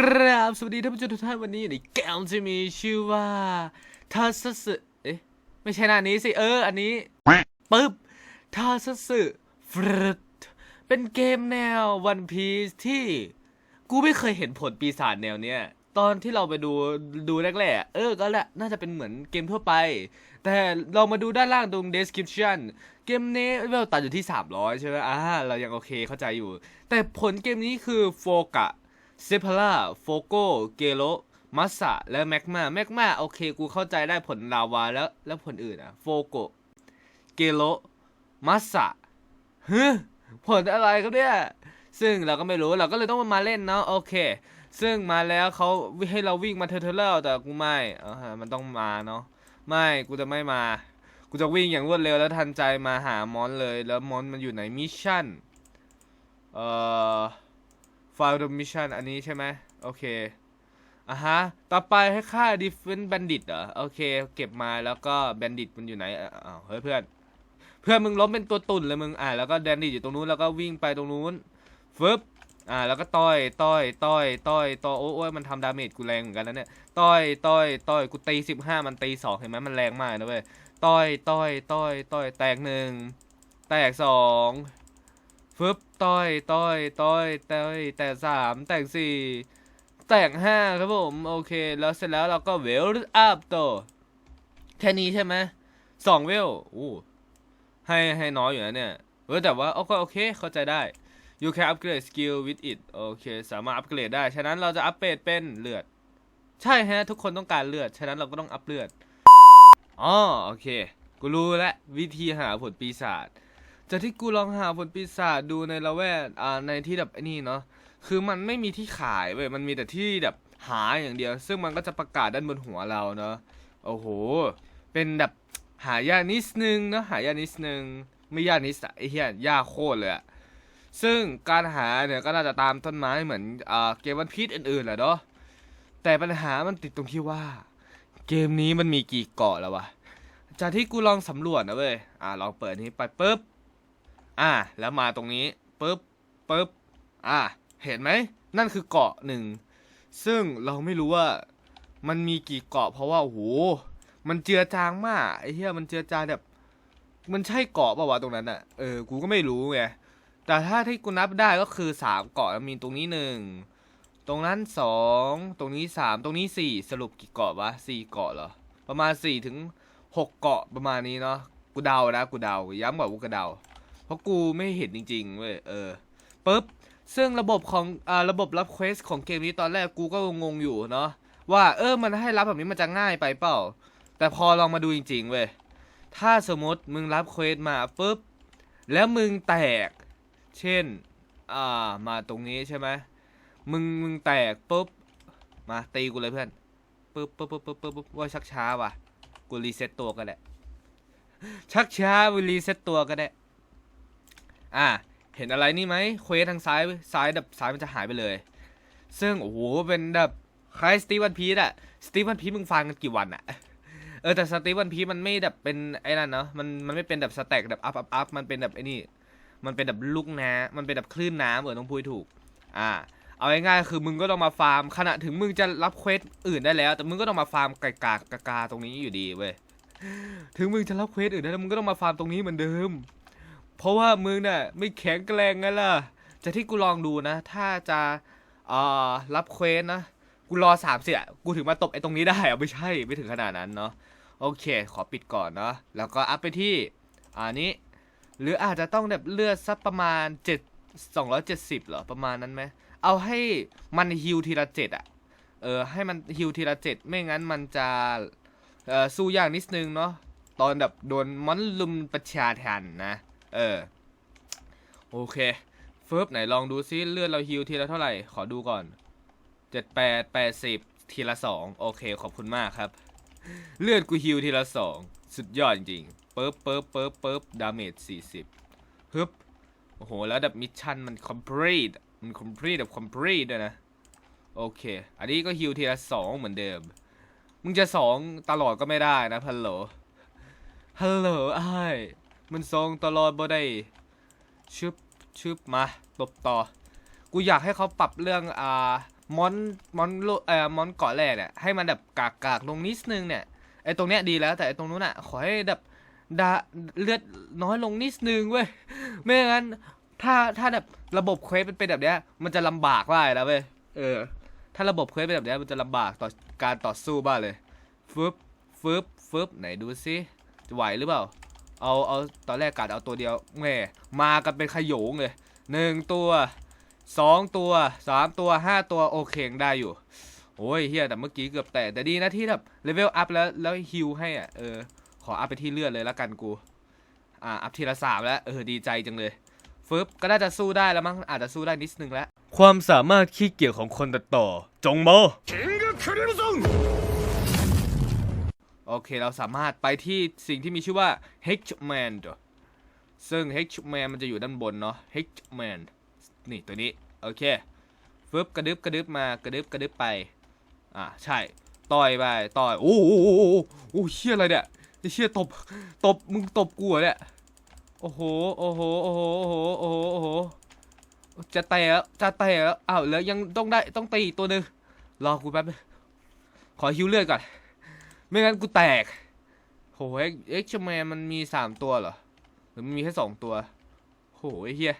กราบสวัสดีท่านผู้ชมทุกท่านวันนี้อยู่ในเกมจะมีชื่อว่าทัสสึเอ๊ะไม่ใช่หน้านี้สิ เออ อันนี้ปึ๊บทัสสึฟรึดเป็นเกมแนววันพีซที่กูไม่เคยเห็นผลปีศาจแนวเนี้ยตอนที่เราไปดูดูแรกๆ เออ ก็แหละ น่าจะเป็นเหมือนเกมทั่วไป แต่เรามาดูด้านล่างตรง description เกมนี้เวลตัดอยู่ที่ 300 ใช่ไหมอ่า เรายังโอเคเข้าใจอยู่ แต่ผลเกมนี้คือโฟกะ เซพาร่าโฟโกเกโลมัสซาและแมกมาแมกมาโอเค กูเข้าใจได้ผลลาวาแล้วแล้วผลอื่นอะโฟโกเกโลมัสซาฮึผลอะไรครับเนี่ยซึ่งเราก็ไม่รู้เราก็เลยต้องมาเล่นเนาะโอเค ซึ่งมาแล้วเขาให้เราวิ่งมาเทอร์เทอร์แต่กูไม่เออมันต้องมาเนาะไม่กูจะไม่มา กูจะวิ่งอย่างรวดเร็วแล้วทันใจมาหามอนเลยแล้วมอนมันอยู่ไหนมิชชั่นเอ่อ ไฟล์ดมิชันอันนี้ใช่ไหมโอเคอะฮะ ต่อไปให้ค่า defense bandit เหรอ โอเค เก็บมาแล้วก็ bandit มันอยู่ไหนอ้าวเฮ้ยเพื่อน เพื่อนมึงล้มเป็นตัวตุ่นเลยมึง อะแล้วก็ bandit อยู่ตรงนู้น แล้วก็วิ่งไปตรงนู้นฟึบอ่า แล้วก็ต่อยต่อยต่อยต่อยต่อยโอ้ยมันทำดาเมจกูแรงเหมือนกันนะเนี่ยต่อยต่อยต่อย กูตีสิบห้ามันตีสองเห็นไหมมันแรงมากนะเว้ยต่อยต่อยต่อยต่อย แตกหนึ่ง แตกสอง ฟึบต่อยต่อยต่อยต่อยแตกสามแตกสี่แตกห้าครับผมโอเค แล้วเสร็จแล้วเราก็เวลอัพต่อแค่นี้ใช่ไหมสองเวลอู้ให้ให้น้อยอยู่นะเนี่ยเออแต่ว่าโอเคโอเคเข้าใจได้ you can upgrade skill with it โอเคสามารถอัปเกรดได้ ฉะนั้นเราจะอัปเกรดเป็นเลือด ใช่ฮะ ทุกคนต้องการเลือด ฉะนั้นเราก็ต้องอัพเลือดอ๋อโอเค กูรู้แล้ววิธีหาผลปีศาจ จากที่กูลองหาผลปีศาจดูในละแวกอ่าในที่แบบไอ้นี่เนาะคือมันไม่มีที่ขายเว้ยมันมีแต่ที่แบบหาอย่างเดียว ซึ่งมันก็จะประกาศด้านบนหัวเราเนาะโอ้โห เป็นแบบหายากนิดนึงเนาะหายากนิดนึงไม่ยากนิดไอ้เหี้ยยากโคตรเลยอะซึ่งการหาเนี่ยก็น่าจะตามต้นไม้เหมือนอ่าเกมวันพีชอื่นๆแหละเนาะแต่ปัญหามันติดตรงที่ว่า เกมนี้มันมีกี่เกาะแล้ววะจากที่กูลองสำรวจนะเว้ยอ่าลองเปิดนี้ไปปุ๊บ อ่า แล้วมาตรงนี้ปุ๊บปุ๊บอ่า เห็นไหม นั่นคือเกาะหนึ่ง ซึ่งเราไม่รู้ว่ามันมีกี่เกาะ เพราะว่าโอ้โหมันเจือจางมาก ไอ้เหี้ยมันเจือจางแบบ มันใช่เกาะป่าวะตรงนั้นอะเออ กูก็ไม่รู้ไง แต่ถ้าที่กูนับได้ก็คือสามเกาะมีตรงนี้หนึ่ง ตรงนั้นสอง ตรงนี้สาม ตรงนี้สี่ สรุปกี่เกาะวะสี่เกาะเหรอ ประมาณสี่ถึงหกเกาะประมาณนี้เนาะ กูเดานะ กูเดา ย้ำกว่ากูกระเดา เพราะกูไม่เห็นจริงๆเว้ยเออปุ๊บซึ่งระบบของอ่าระบบรับเควสของเกมนี้ตอนแรกกูก็งงอยู่เนาะว่าเออมันให้รับแบบนี้มันจะง่ายไปเปล่า แต่พอลองมาดูจริง ๆเว้ยถ้าสมมติมึงรับเควสมาปุ๊บแล้วมึงแตก เช่นอ่ามาตรงนี้ใช่ไหมมึงมึงแตกปุ๊บมาตีกูเลยเพื่อนปุ๊บปุ๊บปุ๊บปุ๊บปุ๊บปุ๊บว่าชักช้าว่ะกูรีเซ็ตตัวก็ได้ชักช้ากูรีเซ็ตตัวก็ได้ อ่าเห็นอะไรนี่ไหมเควสทางซ้ายซ้ายแบบซ้ายมันจะหายไปเลย ซึ่งโอ้โหเป็นแบบคล้ายสตีวันพีทอะสตีวันพีทมึงฟังกันกี่วันอะเออแต่สตีวันพีทมันไม่แบบเป็นไอ้นั่นเนาะมันมันไม่เป็นแบบสแต็กแบบอัพอัพอัพมันเป็นแบบไอ้นี่ มันเป็นแบบลูกน้ำมันเป็นแบบคลื่นน้ำเออต้องพูดถูก อ่า เอาง่ายๆคือมึงก็ต้องมาฟาร์มขณะถึงมึงจะรับเควสอื่นได้แล้ว แต่มึงก็ต้องมาฟาร์มไก่กากากาตรงนี้อยู่ดีเว้ยถึงมึงจะรับเควสอื่นได้แล้วมึงก็ต้องมาฟาร์มตรงนี้เหมือนเดิม เพราะว่ามึงน่ะไม่แข็งแกร่งไงล่ะจากที่กูลองดูนะ ถ้าจะเอ่อรับเควสนะ กูรอสามเสียกูถึงมาตบไอ้ตรงนี้ได้อะไม่ใช่ไม่ถึงขนาดนั้นเนาะโอเค ขอปิดก่อนเนาะแล้วก็อัพไปที่อันนี้ หรืออาจจะต้องแบบเลือดสักประมาณ7 270เหรอประมาณนั้นไหมเอาให้มันฮิวทีละเจ็ดอะเออให้มันฮิวทีละเจ็ดไม่งั้นมันจะเออสู้ยากนิดนึงเนาะตอนแบบโดนมอนลุมประชาทันนะ เออ โอเคฟิร์บไหนลองดูซิเลือดเราฮิวทีละเท่าไหร่ ขอดูก่อนเจ็ดแปดแปดสิบทีละสองโอเค ขอบคุณมากครับ เลือดกูฮิวทีละสองสุดยอดจริงๆเปิบเปิบเปิบเปิบดาเมจสี่สิบฮึบโอ้โห แล้วแบบมิชชั่นมัน complete มัน complete แบบ complete ด้วยนะ โอเค อันนี้ก็ฮิวทีละสองเหมือนเดิม มึงจะสองตลอดก็ไม่ได้นะฮัลโหลฮัลโหลไอ้ มันสองตลอดบ่ได้ชึบชึบมาตบต่อ กูอยากให้เขาปรับเรื่องอ่ามอนมอนโลเอ่อมอนเกาะแร่เนี่ยให้มันแบบกากกากลงนิดนึงเนี่ยไอ้ตรงเนี้ยดีแล้ว แต่ไอ้ตรงนู้นอะขอให้แบบดาเลือดน้อยลงนิดนึงเว้ยไม่งั้นถ้าถ้าแบบระบบเควสเป็นแบบเนี้ยมันจะลำบากมากเลยนะเว้ยเออ ถ้าระบบเควสเป็นแบบเนี้ยมันจะลำบากต่อการต่อสู้บ้าเลยฟึบฟึบฟึบไหนดูซิจะไหวหรือเปล่า เอาเอาตอนแรกกัดเอาตัวเดียวแม่มากันเป็นขยงเลยหนึ่งตัวสองตัวสามตัวห้าตัวโอเคงได้อยู่ โอ้ยเฮียแต่เมื่อกี้เกือบแตกแต่ดีนะที่แบบเลเวลอัพแล้วแล้วฮิวให้อะเออขออัพไปที่เลือดเลยละกันกูอ่าอัพทีละสามแล้วเออดีใจจังเลยฟึบก็น่าจะสู้ได้แล้วมั้งอาจจะสู้ได้นิดนึงแล้วความสามารถขี้เกียจของคนตัดต่อ จงโมคิงคริมซง โอเค เราสามารถไปที่สิ่งที่มีชื่อว่า H-Man ซึ่ง H-Man มันจะอยู่ด้านบนเนาะ H-Man นี่ตัวนี้ โอเคฟึบกระดึบกระดึบมากระดึบกระดึบไป อ่าใช่ ต่อยไปต่อยโอ้โหโอ้โหโอ้โหโอ้โหเชี่ยอะไรเนี่ยไอ้เชี่ยตบ ตบ มึงตบกูเหรอเนี่ย โอ้โห โอ้โห โอ้โห โอ้โห โอ้โห โอ้โห จะเตะแล้วจะเตะแล้วอ้าวแล้วยังต้องได้ ต้องตีอีกตัวหนึ่งรอกูแป๊บนึงขอฮิวเลือดก่อน ไม่งั้นกูแตกโหเอ็กเอ็กซ์แมนมันมีสามตัวเหรอ หรือมันมีแค่สองตัวโหไอ้เฮีย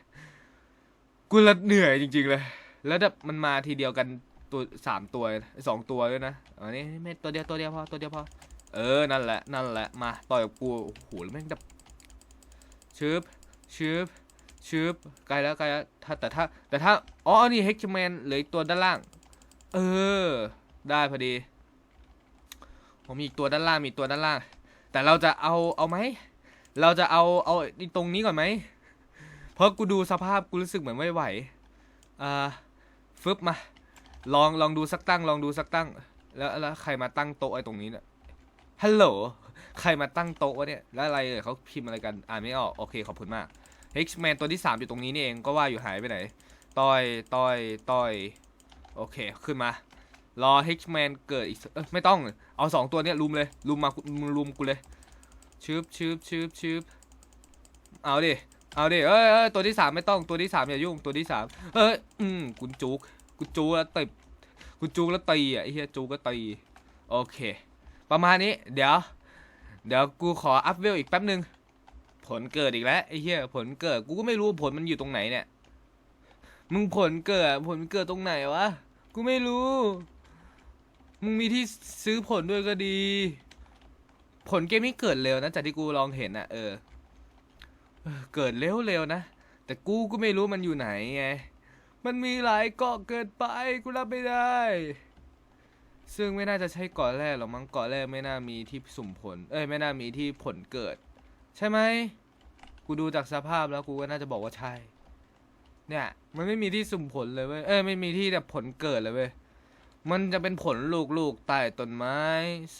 กูละเหนื่อยจริง ๆ เลย แล้วแบบมันมาทีเดียวกันตัวสามตัวสองตัวด้วยนะอันนี้ไม่ตัวเดียวตัวเดียวพอตัวเดียวพอเออ นั่นแหละ นั่นแหละ มา ต่อยกับกูโอ้โหแล้วแม่งแบบชืบชืบชืบไกลแล้วไกลแล้วถ้าแต่ถ้า แต่ถ้า อ๋อ นี่เฮกแมนเหลืออีกตัวด้านล่าง เออ ได้พอดี ผมมีอีกตัวด้านล่างมีตัวด้านล่าง แต่เราจะเอาเอาไหม เราจะเอาเอาตรงนี้ก่อนไหม เพราะกูดูสภาพกูรู้สึกเหมือนไม่ไหวอ่าฟึบมา ลองลองดูสักตั้ง ลองดูสักตั้ง แล้วแล้วใครมาตั้งโต๊ะไอ้ตรงนี้เนี่ยฮัลโหล ใครมาตั้งโต๊ะวะเนี่ย แล้วอะไรเอ่ยเขาพิมพ์อะไรกัน อ่านไม่ออก โอเค ขอบคุณมาก H-Man ตัวที่ 3 อยู่ตรงนี้นี่เอง ก็ว่าอยู่หายไปไหน ต่อย ต่อย ต่อย โอเค ขึ้นมา รอ H-Man เกิดอีกเอ้ยไม่ต้อง เอาสองตัวเนี้ยลุมเลยลุมมาลุมกูเลยชืบชืบชืบชืบเอาดิ เอาดิ เอ้ยเอ้ยตัวที่สามไม่ต้อง ตัวที่สามอย่ายุ่ง ตัวที่สามเอ้ย อืมกูจุกกูจุกแล้วตีกูจุกแล้วตีอะไอ้เหี้ยจุกก็ตี โอเค ประมาณนี้ เดี๋ยว เดี๋ยวกูขออัพเวลอีกแป๊บหนึ่งผลเกิดอีกแล้วไอ้เหี้ยผลเกิด กูก็ไม่รู้ผลมันอยู่ตรงไหนเนี่ย มึงผลเกิด ผลเกิดตรงไหนวะ กูไม่รู้ มึงมีที่ซื้อผลด้วยก็ดี ผลเกมนี้เกิดเร็วนะจากที่กูลองเห็นอะเออเออ เกิดเร็วๆนะ แต่กูก็ไม่รู้มันอยู่ไหนไง มันมีหลายเกาะเกิดไปกูรับไม่ได้ ซึ่งไม่น่าจะใช่เกาะแรกหรอกมั้งเกาะแรกไม่น่ามีที่สุ่มผล เอ้ยไม่น่ามีที่ผลเกิด ใช่ไหมกูดูจากสภาพแล้วกูก็น่าจะบอกว่าใช่ เนี่ย มันไม่มีที่สุ่มผลเลยเว้ย เอ้ยไม่มีที่แบบผลเกิดเลยเว้ย มันจะเป็นผลลูกๆใต้ต้นไม้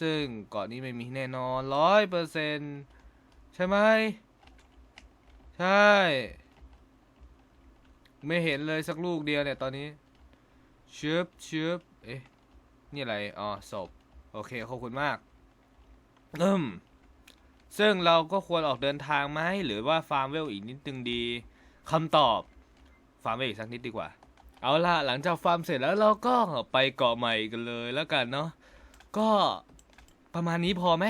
ซึ่งเกาะนี้ไม่มีแน่นอนร้อยเปอร์เซนใช่ไหม ใช่ ไม่เห็นเลยสักลูกเดียวเนี่ยตอนนี้ชึบชึบเอ๊ะ นี่อะไร อ๋อศพ โอเค ขอบคุณมากอืมซึ่งเราก็ควรออกเดินทางไหมหรือว่าฟาร์มเวลอีกนิดนึงดีคำตอบ ฟาร์มเวลอีกสักนิดดีกว่า เอาล่ะหลังจากฟาร์มเสร็จแล้วเราก็ไปเกาะใหม่กันเลยแล้วกันเนาะก็ประมาณนี้พอไหม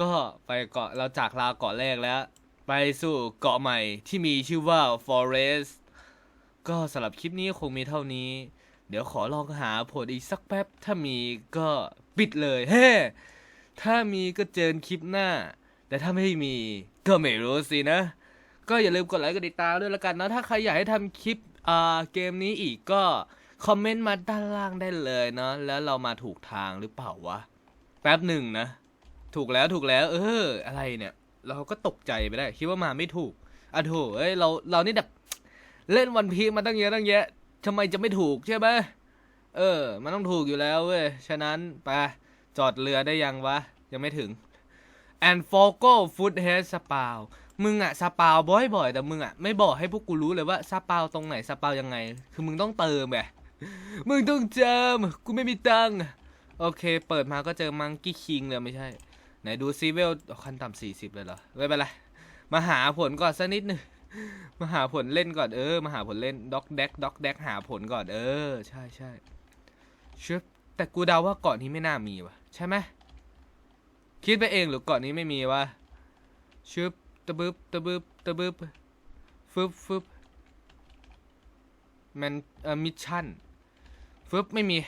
ก็ไปเกาะเราจากลาเกาะแรกแล้ว ไปสู่เกาะใหม่ที่มีชื่อว่า Forest ก็สำหรับคลิปนี้คงมีเท่านี้ เดี๋ยวขอลองหาผลอีกสักแป๊บ ถ้ามีก็ปิดเลยเฮ้ถ้ามีก็เจอกันคลิปหน้า แต่ถ้าไม่มีก็ไม่รู้สินะ ก็อย่าลืมกดไลค์กดติดตามด้วยละกันนะถ้าใครอยากให้ทำคลิป เกมนี้อีกก็คอมเมนต์มาด้านล่างได้เลยเนาะแล้วเรามาถูกทางหรือเปล่าวะแป๊บหนึ่งนะ ถูกแล้วถูกแล้ว เออ อะไรเนี่ย เราก็ตกใจไปได้คิดว่ามาไม่ถูกอะโถเอ้ยเราเรานี่แบบเล่นวันพีมาตั้งเยอะตั้งแยะทำไมจะไม่ถูกใช่ไหมเออ มันต้องถูกอยู่แล้วเว้ยฉะนั้นไปจอดเรือได้ยังวะ ยังไม่ถึง and f o g o foot head สปา มึงอะสปาวบ่อยๆแต่มึงอะไม่บอกให้พวกกูรู้เลยว่าสปาวตรงไหนสปาวยังไง คือมึงต้องเติมไงมึงต้องเติมกูไม่มีตังค์โอเค เปิดมาก็เจอมังกี้คิงเลยไม่ใช่ ไหนดูซีเวลขั้นต่ำสี่สิบเลยเหรอไม่เป็นไรมาหาผลก่อนสักนิดหนึงมาหาผลเล่นก่อนเออมาหาผลเล่นด็อกแดกด็อกแดกหาผลก่อนเออ ใช่ใช่ชึบแต่กูเดาว่าเกาะนี้ไม่น่ามีวะใช่ไหมคิดไปเองหรือเกาะนี้ไม่มีวะชึบ ตะบึบตะบึบตะบึบฟึบฟึบมันเอ่อมิชชั่นฟึบไม่มี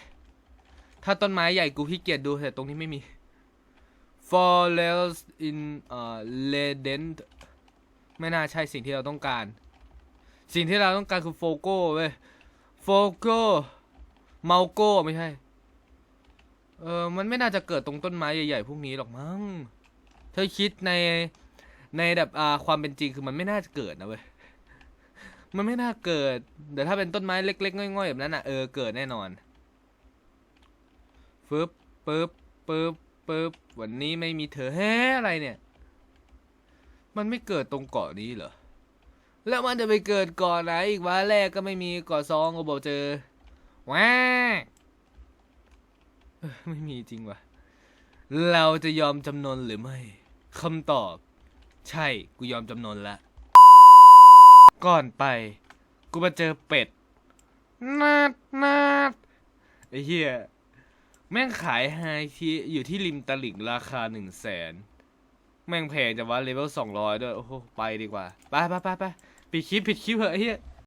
ถ้าต้นไม้ใหญ่กูขี้เกียจดูแต่ตรงนี้ไม่มี Forest in เอ่อ Redent ไม่น่าใช่สิ่งที่เราต้องการ สิ่งที่เราต้องการคือโฟโก้เว้ยโฟโก้เมาโก้ไม่ใช่ เออมันไม่น่าจะเกิดตรงต้นไม้ใหญ่ๆพวกนี้หรอกมั้ง เธอคิดใน ในแบบอ่าความเป็นจริงคือมันไม่น่าจะเกิดนะเว้ยมันไม่น่าเกิดแต่ถ้าเป็นต้นไม้เล็กๆง่อยๆแบบนั้นอะเออเกิดแน่นอนฟึบปึ๊บปึ๊บปึ๊บวันนี้ไม่มีเธอแฮอะไรเนี่ย มันไม่เกิดตรงเกาะนี้เหรอแล้วมันจะไปเกิดเกาะไหนอีกวะแรกก็ไม่มีเกาะซองก็บอกเจอว้าไม่มีจริงวะเราจะยอมจำนนหรือไม่คำตอบ ใช่กูยอมจำนนละ ก่อนไป กูมาเจอเป็ด นาดนาดไอ้เหี้ยแม่งขายไฮที่อยู่ที่ริมตลิ่งราคาหนึ่งแสนแม่งแพงจังวะเลเวลสองร้อยด้วย โอ้โห ไปดีกว่า ไปไปไปไปปิดคลิปปิดคลิปเหอะไอ้เหี้ย